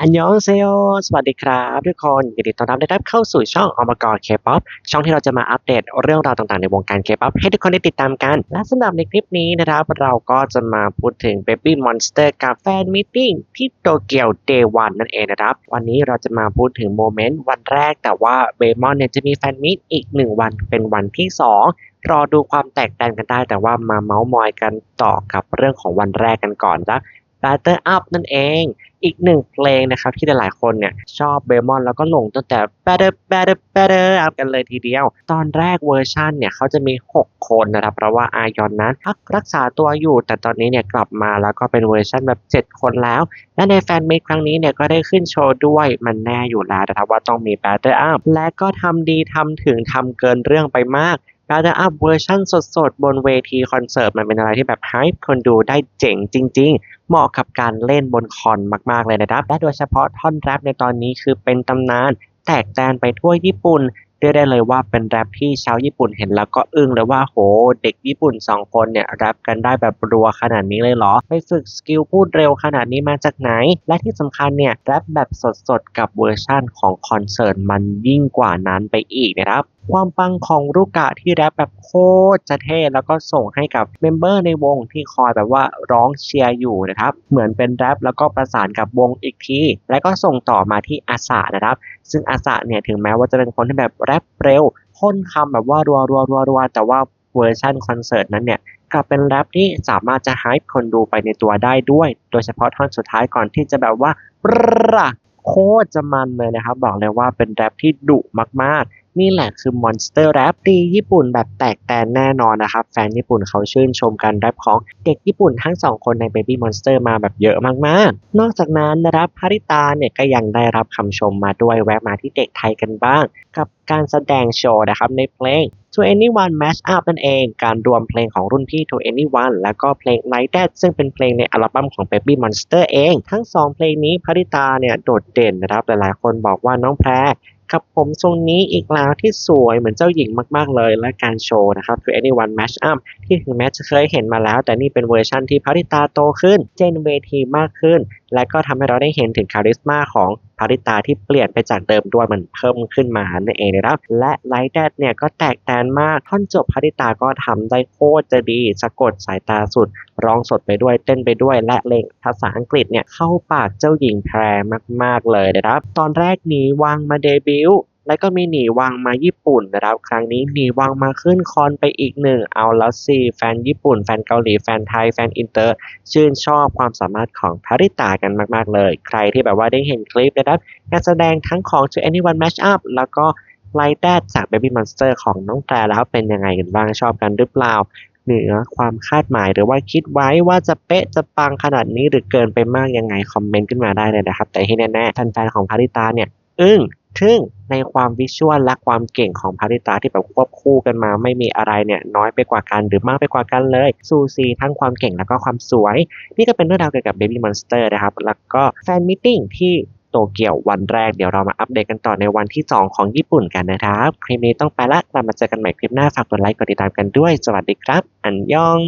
อันยองเซโยสวัสดีครับทุกคนยินดีต้อนรับได้รับเข้าสู่ช่องอมกรเคป๊อปช่องที่เราจะมาอัปเดตเรื่องราวต่างๆในวงการเคป๊อปให้ทุกคนได้ติดตามกัน และสำหรับในคลิปนี้นะครับ เราก็จะมาพูดถึง Baby Monster กับแฟนมิทติ้งที่โตเกียวเดวันนั่นเองนะครับ วันนี้เราจะมาพูดถึงโมเมนต์วันแรกแต่ว่าเบมอนเนี่ยจะมีแฟนมิตอีกหนึ่งวันเป็นวันที่สองรอดูความแตกต่างกันได้แต่ว่ามาเมาส์มอยกันต่อกับเรื่องของวันแรกกันก่อนนะ Batter Up นั่นเอง อีกหนึ่งเพลงนะครับ ที่หลายๆคนเนี่ยชอบเบมอนแล้วก็หลงตั้งแต่ Better Better Better Up กันเลยทีเดียว ตอนแรกเวอร์ชันเนี่ยเขาจะมี 6 คนนะครับ เพราะว่าอายอนนั้นพักรักษาตัวอยู่แต่ตอนนี้เนี่ยกลับมาแล้วก็เป็นเวอร์ชันแบบ 7 คนแล้ว และในแฟนเมคครั้งนี้เนี่ยก็ได้ขึ้นโชว์ด้วยมันแน่อยู่แล้วนะครับว่าต้องมี Batter Up และก็ทำดีทำถึงทำเกินเรื่องไปมาก การจะอัพเวอร์ชั่นสดๆ บนเวทีคอนเสิร์ต มันเป็นอะไรที่แบบไฮป์คนดูได้เจ๋งจริง ๆ เหมาะกับการเล่นบนคอนมากๆเลยนะครับ และโดยเฉพาะท่อนแรปในตอนนี้คือเป็นตำนาน แตกแตนไปทั่วญี่ปุ่นเรียกได้เลยว่าเป็นแรปที่ชาวญี่ปุ่นเห็นแล้วก็อึ้งเลยว่าโห เด็กญี่ปุ่นสองคนเนี่ยแรปกันได้แบบรัวขนาดนี้เลยเหรอ ไปฝึกสกิลพูดเร็วขนาดนี้มาจากไหน และที่สำคัญเนี่ยแรปแบบสดๆ กับเวอร์ชั่นของคอนเสิร์ตมันยิ่งกว่านั้นไปอีกนะครับ ความปังของรุกะที่แรปแบบโคตรจะเท่แล้วก็ส่งให้กับเมมเบอร์ในวงที่คอยแบบว่าร้องเชียร์อยู่นะครับ เหมือนเป็นแรปแล้วก็ประสานกับวงอีกที แล้วก็ส่งต่อมาที่อาสานะครับ ซึ่งอาสาเนี่ยถึงแม้ว่าจะเป็นคนที่แบบแรปเร็วพ่นคำแบบว่ารัวรัวรัวรัวแต่ว่าเวอร์ชันคอนเสิร์ตนั้นเนี่ยกลับเป็นแรปที่สามารถจะไฮป์คนดูไปในตัวได้ด้วย โดยเฉพาะท่อนสุดท้ายก่อนที่จะแบบว่าปราโคตรจะมันเลยนะครับ บอกเลยว่าเป็นแรปที่ดุมากๆ นี่แหละคือ Monster Rap ตีญี่ปุ่นแบบแตกแตนแน่นอนนะครับ แฟนญี่ปุ่นเขาชื่นชมการแรปของเด็กญี่ปุ่นทั้งสองคนใน Baby Monster มาแบบเยอะมากๆ นอกจากนั้นนะครับพาริตาเนี่ยก็ยังได้รับคำชมมาด้วยแวะมาที่เด็กไทยกันบ้าง กับการแสดงโชว์นะครับในเพลง To Anyone Mash Up นั่นเอง การรวมเพลงของรุ่นพี่ To Anyone แล้วก็เพลง Like That ซึ่งเป็นเพลงในอัลบั้มของ Baby Monster เอง ทั้งสองเพลงนี้พาริตาเนี่ยโดดเด่นนะครับหลายๆคนบอกว่าน้องแพร กับผมทรงนี้อีกแล้วที่สวยเหมือนเจ้าหญิงมากๆเลย และการโชว์นะครับ To Anyone Match Up ที่ถึงแม้จะเคยเห็นมาแล้ว แต่นี่เป็นเวอร์ชั่นที่พาริตาโตขึ้น เจนเวทีมากขึ้น และก็ทำให้เราได้เห็นถึงคาริสมาของ พาริตาที่เปลี่ยนไปจากเดิมด้วยมันเพิ่มขึ้นมานั่นเองนะครับและไลท์แดดเนี่ยก็แตกแตนมากท่อนจบพาริตาก็ทำได้โคตรจะดีสะกดสายตาสุดร้องสดไปด้วยเต้นไปด้วยและเลงภาษาอังกฤษเนี่ยเข้าปากเจ้าหญิงแพรมาก ๆ เลยนะครับ ตอนแรกนีวังมาเดบิว แล้วก็มีหนีวังมาญี่ปุ่นนะครับ ครั้งนี้หนีวังมาขึ้นคอนไปอีกหนึ่งเอาแล้วสิแฟนญี่ปุ่น แฟนเกาหลี แฟนไทย แฟนอินเตอร์ ชื่นชอบความสามารถของพาริตากันมาก ๆ เลย ใครที่แบบว่าได้เห็นคลิปนะครับการแสดงทั้งของ To Anyone Match Up แล้วก็ Like That จาก Baby Monster ของน้องแพรแล้วเป็นยังไงกันบ้างชอบกันหรือเปล่าเหนือความคาดหมายหรือว่าคิดไว้ว่าจะเป๊ะจะปังขนาดนี้หรือเกินไปมากยังไงคอมเมนต์ขึ้นมาได้เลยนะครับ แต่ที่แน่ๆแฟนๆของพาริตาเนี่ย อึ้ง ทึ่งในความวิชวลและความเก่งของพาริตาที่แบบควบคู่กันมาไม่มีอะไรเนี่ยน้อยไปกว่ากันหรือมากไปกว่ากันเลยซูซีทั้งความเก่งแล้วก็ความสวย นี่ก็เป็นเรื่องราวเกี่ยวกับ Baby Monster นะครับ แล้วก็แฟนมิทติ้งที่โตเกียววันแรกเดี๋ยวเรามาอัปเดตกันต่อในวันที่ 2 ของญี่ปุ่นกันนะครับ คลิปนี้ต้องไปละกลับมาเจอกันใหม่คลิปหน้าฝากกดไลค์กดติดตามกันด้วย สวัสดีครับ อันยอง